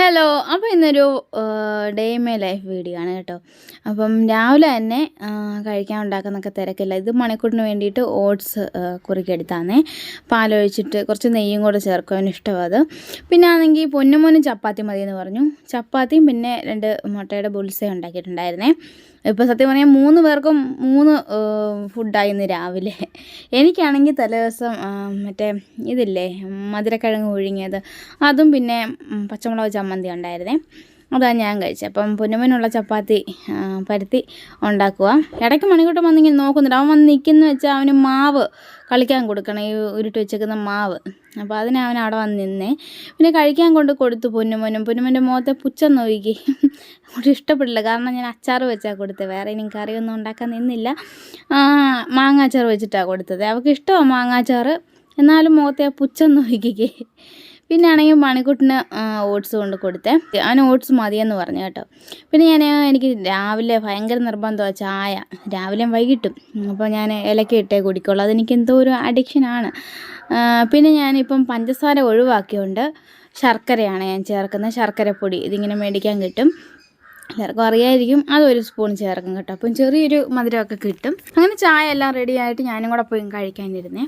Hello അപ്പോൾ ഇന്നൊരു day my life video ആണ് കേട്ടോ. അപ്പം രാവിലെ തന്നെ കഴിക്കാൻ ഉണ്ടാക്കുന്നൊക്കെ തിരക്കില്ല. ഇത് മണിക്കൂറിന് വേണ്ടിയിട്ട് ഓട്സ് കുറുക്കിയെടുത്താന്നേ. പാലൊഴിച്ചിട്ട് കുറച്ച് നെയ്യും കൂടെ ചേർക്കും അവന് ഇഷ്ടമാണ് അത്. പിന്നെ ആണെങ്കിൽ പൊന്നുമോനും ചപ്പാത്തി മതി എന്ന് പറഞ്ഞു. ചപ്പാത്തിയും പിന്നെ രണ്ട് മുട്ടയുടെ ബുൾസേ ഉണ്ടാക്കിയിട്ടുണ്ടായിരുന്നേ. ഇപ്പോൾ സത്യം പറഞ്ഞാൽ മൂന്ന് പേർക്കും മൂന്ന് ഫുഡായി ഇന്ന് രാവിലെ. എനിക്കാണെങ്കിൽ തലേദിവസം മറ്റേ ഇതില്ലേ മധുരക്കിഴങ്ങ് ഒഴുങ്ങിയത് അതും പിന്നെ പച്ചമുളക് പച്ചമുളക് ചമ്മന്തി ഉണ്ടായിരുന്നേ. അതാണ് ഞാൻ കഴിച്ചത് അപ്പം പൊന്നുമനുള്ള ചപ്പാത്തി പരുത്തി ഉണ്ടാക്കുക. ഇടയ്ക്ക് മണിക്കൂട്ടം വന്നിങ്ങനെ നോക്കുന്നുണ്ട്. അവൻ വന്ന് നിൽക്കുന്ന വെച്ചാൽ അവന് മാവ് കളിക്കാൻ കൊടുക്കണം. ഈ ഉരുട്ടി വെച്ചേക്കുന്ന മാവ്. അപ്പോൾ അതിന് അവൻ അവിടെ വന്ന് നിന്നേ. പിന്നെ കഴിക്കാൻ കൊണ്ട് കൊടുത്തു പൊന്നുമോനും. പൊന്നുമോന്റെ മുഖത്തെ പുച്ഛം നോക്കി. അങ്ങോട്ട് ഇഷ്ടപ്പെട്ടില്ല കാരണം ഞാൻ അച്ചാർ വെച്ചാൽ കൊടുത്തത് വേറെ ഇനി കറിയൊന്നും ഉണ്ടാക്കാൻ നിന്നില്ല. മാങ്ങാച്ചാർ വെച്ചിട്ടാണ് കൊടുത്തത്. അവൾക്ക് ഇഷ്ടമാണ് മാങ്ങാച്ചാർ എന്നാലും മുഖത്തെ ആ പുച്ഛം നോക്കിക്കേ പിന്നെ ആണെങ്കിൽ മണിക്കുട്ടിന് ഓട്സ് കൊണ്ട് കൊടുത്തേ. അവന് ഓട്സ് മതിയെന്ന് പറഞ്ഞു കേട്ടോ. പിന്നെ ഞാൻ എനിക്ക് രാവിലെ ഭയങ്കര നിർബന്ധമാണ് ചായ. രാവിലെയും വൈകിട്ടും. അപ്പോൾ ഞാൻ ഇലക്ക ഇട്ടേ കുടിക്കുള്ളൂ. അതെനിക്ക് എന്തോ ഒരു അഡിക്ഷനാണ് പിന്നെ ഞാനിപ്പം പഞ്ചസാര ഒഴിവാക്കിയോണ്ട് ശർക്കരയാണ് ഞാൻ ചേർക്കുന്നത്. ശർക്കരപ്പൊടി ഇതിങ്ങനെ മേടിക്കാൻ കിട്ടും. എല്ലാവർക്കും അറിയായിരിക്കും അതൊരു സ്പൂൺ ചേർക്കും കേട്ടോ. അപ്പം ചെറിയൊരു മധുരമൊക്കെ കിട്ടും. അങ്ങനെ ചായ എല്ലാം റെഡി ആയിട്ട് ഞാനും കൂടെ പോയി കഴിക്കാനിരുന്നേ.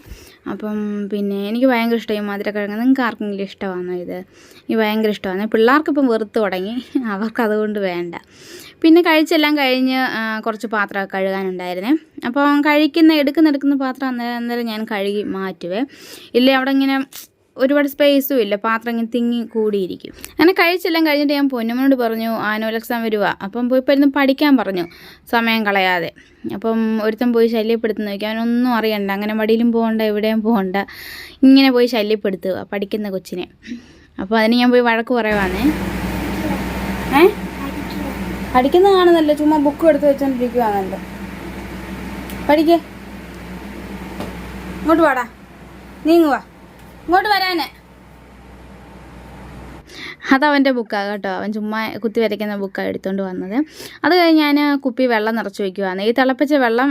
അപ്പം പിന്നെ എനിക്ക് ഭയങ്കര ഇഷ്ടമായി മധുരക്കിഴങ്ങ് നിങ്ങൾക്ക് ആർക്കെങ്കിലും ഇഷ്ടമാണോ ഇത്? എനിക്ക് ഭയങ്കര ഇഷ്ടമാണ്. പിള്ളേർക്കിപ്പം വെറുത്ത് തുടങ്ങി. അവർക്ക് അതുകൊണ്ട് വേണ്ട. പിന്നെ കഴിച്ചെല്ലാം കഴിഞ്ഞ് കുറച്ച് പാത്രമൊക്കെ കഴുകാനുണ്ടായിരുന്നേ. അപ്പം കഴിക്കുന്ന എടുക്കുന്ന എടുക്കുന്ന പാത്രം അന്നേരം അന്നേരം ഞാൻ കഴുകി മാറ്റുവേ. ഇല്ലേ അവിടെ ഇങ്ങനെ ഒരുപാട് സ്പേസും ഇല്ല. പാത്രം ഇങ്ങനെ തിങ്ങി കൂടിയിരിക്കും. അങ്ങനെ കഴിച്ചെല്ലാം കഴിഞ്ഞിട്ട് ഞാൻ പൊന്നുമോനോട് പറഞ്ഞു ആനുവൽ എക്സാം വരുക അപ്പം പോയി ഇപ്പം പഠിക്കാൻ പറഞ്ഞു. സമയം കളയാതെ. അപ്പം ഒരുത്തൻ പോയി ശല്യപ്പെടുത്തുന്ന നോക്കി അവനൊന്നും അറിയണ്ട. അങ്ങനെ മടിയിലും പോകണ്ട എവിടെയും പോകണ്ട. ഇങ്ങനെ പോയി ശല്യപ്പെടുത്തുക പഠിക്കുന്ന കൊച്ചിനെ. അപ്പോൾ അതിന് ഞാൻ പോയി വഴക്ക് പറയുവാണേ. ഏ? പഠിക്കുന്ന കാണുന്നല്ലോ ചുമ്മാ ബുക്ക് എടുത്ത് വെച്ചോണ്ടിരിക്കുവാണല്ലോ. പഠിക്കേ. ഇങ്ങോട്ട് വാടാ. നീങ്ങുവാ ഇങ്ങോട്ട് വരാന്. അതവന്റെ ബുക്കാണ് കേട്ടോ. അവൻ ചുമ്മാ കുത്തി വരയ്ക്കുന്ന ബുക്കാണ് എടുത്തുകൊണ്ട് വന്നത്. അത് കഴിഞ്ഞ് ഞാൻ കുപ്പി വെള്ളം നിറച്ച് വയ്ക്കുവാണ് ഈ തിളപ്പിച്ച വെള്ളം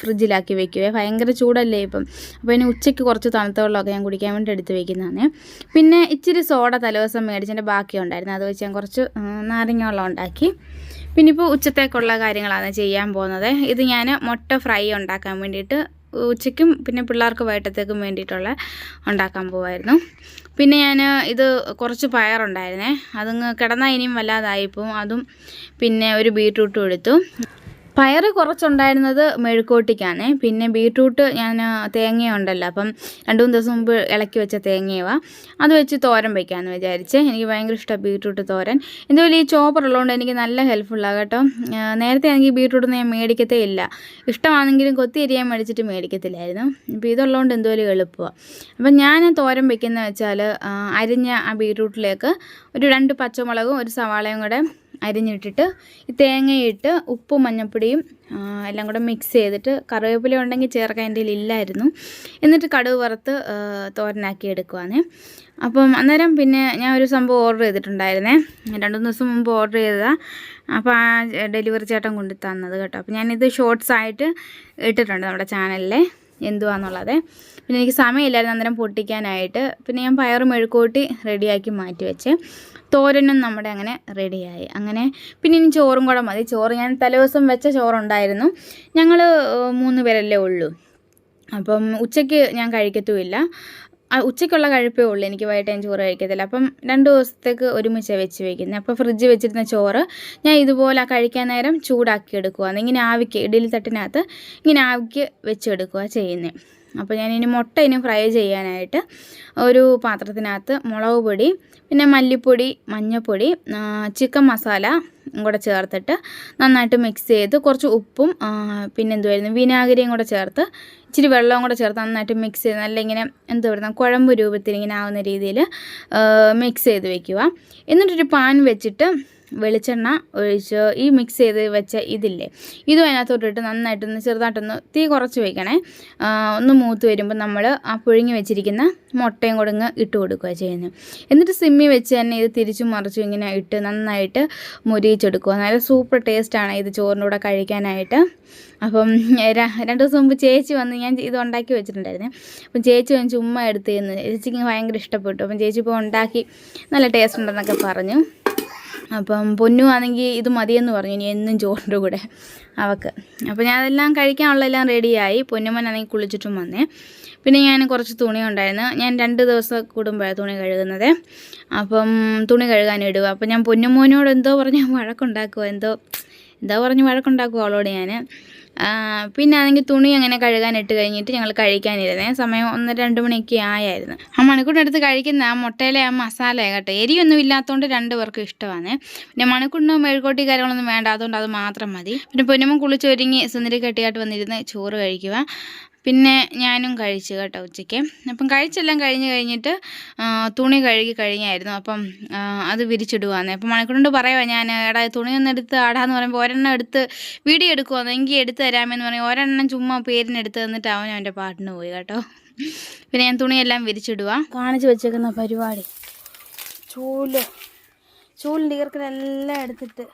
ഫ്രിഡ്ജിലാക്കി വെക്കുവേ. ഭയങ്കര ചൂടല്ലേ ഇപ്പം. അപ്പോൾ ഇനി ഉച്ചയ്ക്ക് കുറച്ച് തണുത്ത വെള്ളമൊക്കെ ഞാൻ കുടിക്കാൻ വേണ്ടി എടുത്ത് വെക്കുന്നതാണ്. പിന്നെ ഇച്ചിരി സോഡ തലേദിവസം മേടിച്ചതിന്റെ ബാക്കി ഉണ്ടായിരുന്നു. അത് വെച്ച് ഞാൻ കുറച്ച് നാരങ്ങ വെള്ളം ഉണ്ടാക്കി. പിന്നെ ഇപ്പോൾ ഉച്ചത്തേക്കുള്ള കാര്യങ്ങളാണ് ചെയ്യാൻ പോകുന്നത്. ഇത് ഞാൻ മുട്ട ഫ്രൈ ഉണ്ടാക്കാൻ വേണ്ടിയിട്ട് ഉച്ചയ്ക്കും പിന്നെ പിള്ളേർക്ക് വൈകിട്ടത്തേക്കും വേണ്ടിയിട്ടുള്ള ഉണ്ടാക്കാൻ പോവായിരുന്നു. പിന്നെ ഞാൻ ഇത് കുറച്ച് പയറുണ്ടായിരുന്നേ. അതങ്ങ് കിടന്നാൽ ഇനിയും വല്ലാതായിപ്പോവും. അതും പിന്നെ ഒരു ബീട്രൂട്ടും എടുത്തു. പയറ് കുറച്ചുണ്ടായിരുന്നത് മെഴുക്കോട്ടിക്കാണ് പിന്നെ ബീട്രൂട്ട് ഞാൻ തേങ്ങയുണ്ടല്ലോ. അപ്പം രണ്ട് മൂന്ന് ദിവസം മുമ്പ് ഇളക്കി വെച്ച തേങ്ങയവ. അത് വെച്ച് തോരൻ വയ്ക്കാമെന്ന് വിചാരിച്ച്. എനിക്ക് ഭയങ്കര ഇഷ്ടമാണ് ബീട്രൂട്ട് തോരൻ. എന്തുപോലെ ഈ ചോപ്പർ ഉള്ളതുകൊണ്ട് എനിക്ക് നല്ല ഹെൽപ്ഫുള്ളാണ് കേട്ടോ. നേരത്തെ എനിക്ക് ബീട്രൂട്ടൊന്നും ഞാൻ മേടിക്കത്തേ ഇല്ല. ഇഷ്ടമാണെങ്കിലും കൊത്തി എരിയാൻ മേടിച്ചിട്ട് മേടിക്കത്തില്ലായിരുന്നു. അപ്പോൾ ഇതുള്ളതുകൊണ്ട് എന്തുപോലെ എളുപ്പമാണ് അപ്പം ഞാൻ തോരൻ വെക്കുന്നത് വെച്ചാൽ അരിഞ്ഞ ആ ബീട്രൂട്ടിലേക്ക് ഒരു രണ്ട് പച്ചമുളകും ഒരു സവാളയും കൂടെ അരിഞ്ഞിട്ടിട്ട് ഈ തേങ്ങയിട്ട് ഉപ്പും മഞ്ഞൾപ്പൊടിയും എല്ലാം കൂടെ മിക്സ് ചെയ്തിട്ട് കറിവേപ്പില ഉണ്ടെങ്കിൽ ചേർക്കാൻ എന്റെ ഇല്ലായിരുന്നു. എന്നിട്ട് കടുക് വറുത്ത് തോരനാക്കി എടുക്കുവാണേ. അപ്പം അന്നേരം പിന്നെ ഞാൻ ഒരു സംഭവം ഓർഡർ ചെയ്തിട്ടുണ്ടായിരുന്നേ. രണ്ട് മൂന്ന് ദിവസം മുമ്പ് ഓർഡർ ചെയ്തതാണ് അപ്പോൾ ആ ഡെലിവറി ചേട്ടൻ കൊണ്ടു തന്നത് കേട്ടോ. അപ്പോൾ ഞാനിത് ഷോർട്സ് ആയിട്ട് ഇട്ടിട്ടുണ്ട് നമ്മുടെ ചാനലിലെ എന്തുവാന്നുള്ളത്. പിന്നെ എനിക്ക് സമയമില്ലായിരുന്നു അന്നേരം പൊട്ടിക്കാനായിട്ട്. പിന്നെ ഞാൻ പയർ മെഴുക്കൂട്ടി റെഡിയാക്കി മാറ്റി വെച്ച്. തോരനും നമ്മുടെ അങ്ങനെ റെഡിയായി. അങ്ങനെ പിന്നെ ഇനി ചോറും കൂടെ മതി. ചോറ് ഞാൻ തലേദിവസം വെച്ച ചോറുണ്ടായിരുന്നു. ഞങ്ങൾ മൂന്ന് പേരല്ലേ ഉള്ളൂ. അപ്പം ഉച്ചയ്ക്ക് ഞാൻ കഴിക്കത്തുമില്ല. ഉച്ചയ്ക്കുള്ള കഴിപ്പേ ഉള്ളൂ. എനിക്ക് വൈകിട്ട് ഞാൻ ചോറ് കഴിക്കത്തില്ല. അപ്പം രണ്ട് ദിവസത്തേക്ക് ഒരുമിച്ച് വെച്ച് വയ്ക്കുന്നത് അപ്പോൾ ഫ്രിഡ്ജ് വെച്ചിരുന്ന ചോറ് ഞാൻ ഇതുപോലെ കഴിക്കാൻ നേരം ചൂടാക്കി എടുക്കുക ഇങ്ങനെ ആവിക്ക് ഇഡലി തട്ടിനകത്ത് ഇങ്ങനെ ആവിക്ക് വെച്ചെടുക്കുക ചെയ്യുന്നത് അപ്പോൾ ഞാൻ ഇനി മുട്ട ഇനി ഫ്രൈ ചെയ്യാനായിട്ട് ഒരു പാത്രത്തിനകത്ത് മുളക് പൊടി പിന്നെ മല്ലിപ്പൊടി മഞ്ഞൾപ്പൊടി ചിക്കൻ മസാല കൂടെ ചേർത്തിട്ട് നന്നായിട്ട് മിക്സ് ചെയ്ത് കുറച്ച് ഉപ്പും പിന്നെ എന്തുവായിരുന്നു വിനാഗിരിയും കൂടെ ചേർത്ത് ഇച്ചിരി വെള്ളവും കൂടെ ചേർത്ത് നന്നായിട്ട് മിക്സ് ചെയ്ത് നല്ല ഇങ്ങനെ എന്താ പറയുക കുഴമ്പ് രൂപത്തിൽ ഇങ്ങനെ ആവുന്ന രീതിയിൽ മിക്സ് ചെയ്ത് വെക്കുക. എന്നിട്ടൊരു പാൻ വെച്ചിട്ട് വെളിച്ചെണ്ണ ഒഴിച്ച് ഈ മിക്സ് ചെയ്ത് വെച്ച ഇതില്ലേ ഇതും അതിനകത്തോട്ടിട്ട് നന്നായിട്ടൊന്ന് ചെറുതായിട്ടൊന്ന് തീ കുറച്ച് വയ്ക്കണേ ഒന്ന് മൂത്ത് വരുമ്പോൾ നമ്മൾ ആ പുഴുങ്ങി വെച്ചിരിക്കുന്ന മുട്ടയും കൂടെ ഇങ്ങ് ഇട്ട് കൊടുക്കുക ചെയ്യുന്നത് എന്നിട്ട് സിമ്മി വെച്ച് തന്നെ ഇത് തിരിച്ചും മറിച്ചും ഇങ്ങനെ ഇട്ട് നന്നായിട്ട് മുരിയിച്ചെടുക്കുക. നല്ല സൂപ്പർ ടേസ്റ്റാണ് ഇത് ചോറിന്റെ കഴിക്കാനായിട്ട്. അപ്പം രണ്ട് ദിവസം മുമ്പ് ചേച്ചി വന്ന് ഞാൻ ഇത് ഉണ്ടാക്കി വെച്ചിട്ടുണ്ടായിരുന്നേ. അപ്പം ചേച്ചി വന്ന് ചുമ്മാ എടുത്ത് ചേച്ചിക്ക് ഭയങ്കര ഇഷ്ടപ്പെട്ടു. അപ്പം ചേച്ചി ഇപ്പോൾ ഉണ്ടാക്കി നല്ല ടേസ്റ്റ് ഉണ്ടെന്നൊക്കെ പറഞ്ഞു. അപ്പം പൊന്നു ആണെങ്കിൽ ഇത് മതിയെന്ന് പറഞ്ഞു. ഇനി എന്നും ചോറിന്റെ കൂടെ അവക്ക്. അപ്പോൾ ഞാൻ അതെല്ലാം കഴിക്കാനുള്ളതെല്ലാം റെഡിയായി. പൊന്നുമനാണെങ്കിൽ കുളിച്ചിട്ടും വന്നേ. പിന്നെ ഞാൻ കുറച്ച് തുണി ഉണ്ടായിരുന്നു. ഞാൻ രണ്ട് ദിവസം കൂടുമ്പോഴാണ് തുണി കഴുകുന്നത്. അപ്പം തുണി കഴുകാൻ ഇടുക. അപ്പം ഞാൻ പൊന്നുമോനോട് എന്തോ പറഞ്ഞ് വഴക്കുണ്ടാക്കുക. എന്തോ എന്താ പറഞ്ഞ് വഴക്കുണ്ടാക്കുക അവളോട് ഞാൻ. പിന്നെ ആണെങ്കിൽ തുണി അങ്ങനെ കഴുകാനിട്ട് കഴിഞ്ഞിട്ട് ഞങ്ങൾ കഴിക്കാനിരുന്നേ. സമയം ഒന്ന് രണ്ട് മണിയൊക്കെ ആയായിരുന്നു. ആ മണിക്കൂറിനടുത്ത് കഴിക്കുന്ന ആ മുട്ടയിലെ ആ മസാല കേട്ടോ എരിയൊന്നും ഇല്ലാത്തതുകൊണ്ട് രണ്ട് പേർക്കും ഇഷ്ടമാണ് പിന്നെ മണിക്കൂറിന് മെഴുകോട്ടി കാര്യങ്ങളൊന്നും വേണ്ട അതുകൊണ്ട് അത് മാത്രം മതി. പിന്നെ പൊന്നുമ്പോൾ കുളിച്ചൊരുങ്ങി സുന്ദരി കെട്ടിയായിട്ട് വന്നിരുന്ന് ചോറ് കഴിക്കുക പിന്നെ ഞാനും കഴിച്ചു കേട്ടോ ഉച്ചയ്ക്ക്. അപ്പം കഴിച്ചെല്ലാം കഴിഞ്ഞ് കഴിഞ്ഞിട്ട് തുണി കഴുകി കഴിഞ്ഞായിരുന്നു. അപ്പം അത് വിരിച്ചിടുവാന്നേ. അപ്പം മണിക്കൂറുകൊണ്ട് പറയുവാ ഞാൻ എടാ തുണിയൊന്നും എടുത്ത് ആടാന്ന് പറയുമ്പോൾ ഒരെണ്ണം എടുത്ത് വീഡിയോ എടുക്കുവാന്ന്. എങ്കിൽ എടുത്ത് തരാമെന്ന് പറയും ഒരെണ്ണം ചുമ്മാ പേരിന് എടുത്ത് തന്നിട്ട് അവൻ അവന്റെ പാട്ടിന് പോയി കേട്ടോ. പിന്നെ ഞാൻ തുണിയെല്ലാം വിരിച്ചിടുക കാണിച്ച് വെച്ചേക്കുന്ന പരിപാടി. ചൂൽ. ചൂലിന്റെ ഈർക്കലെല്ലാം എടുത്തിട്ട്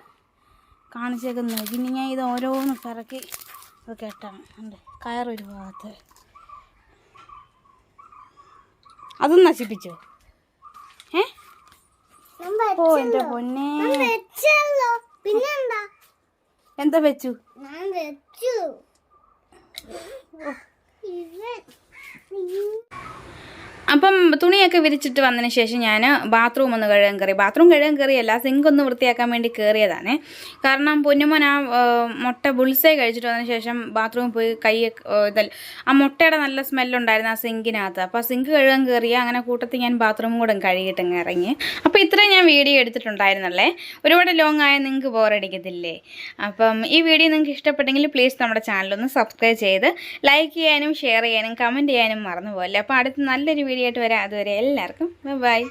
കാണിച്ചേക്കുന്നത്. പിന്നെ ഞാൻ ഇത് ഓരോന്ന് പിറക്കി ഇത് കെട്ടണം ഉണ്ട്. കയറൊരു ഭാഗത്ത്. അതും നശിപ്പിച്ചു? ഏ? ഓ എന്റെ പൊന്നെ. പിന്നെന്താ? എന്താ വെച്ചു? ഞാൻ വെച്ചു. അപ്പം തുണിയൊക്കെ വിരിച്ചിട്ട് വന്നതിന് ശേഷം ഞാൻ ബാത്റൂം ഒന്ന് കഴുകാൻ കയറി. ബാത്റൂം കഴുകാൻ കയറിയല്ല സിങ്ക് ഒന്ന് വൃത്തിയാക്കാൻ വേണ്ടി കയറിയതാണ്. കാരണം പൊന്നുമോൻ ആ മുട്ട ബുൾസേ കഴിച്ചിട്ട് വന്നതിന് ശേഷം ബാത്റൂമിൽ പോയി കൈ ഇതല്ല ആ മുട്ടയുടെ നല്ല സ്മെല്ലുണ്ടായിരുന്നു ആ സിങ്കിനകത്ത് അപ്പോൾ സിങ്ക് കഴുകാൻ കയറിയ അങ്ങനെ കൂട്ടത്തിൽ ഞാൻ ബാത്റൂം കൂടെ കഴുകിയിട്ടങ്ങ് ഇറങ്ങി. അപ്പോൾ ഇത്രയും ഞാൻ വീഡിയോ എടുത്തിട്ടുണ്ടായിരുന്നല്ലേ? ഒരുപാട് ലോങ് ആയ നിങ്ങൾക്ക് ബോറടിക്കത്തില്ലേ അപ്പം ഈ വീഡിയോ നിങ്ങൾക്ക് ഇഷ്ടപ്പെട്ടെങ്കിൽ പ്ലീസ് നമ്മുടെ ചാനലൊന്ന് സബ്സ്ക്രൈബ് ചെയ്ത് ലൈക്ക് ചെയ്യാനും ഷെയർ ചെയ്യാനും കമന്റ് ചെയ്യാനും മറന്നു പോകല്ലേ അപ്പോൾ അടുത്ത് നല്ലൊരു വീഡിയോ ആയിട്ട് വരാം. അതുവരെ എല്ലാവർക്കും ബൈ.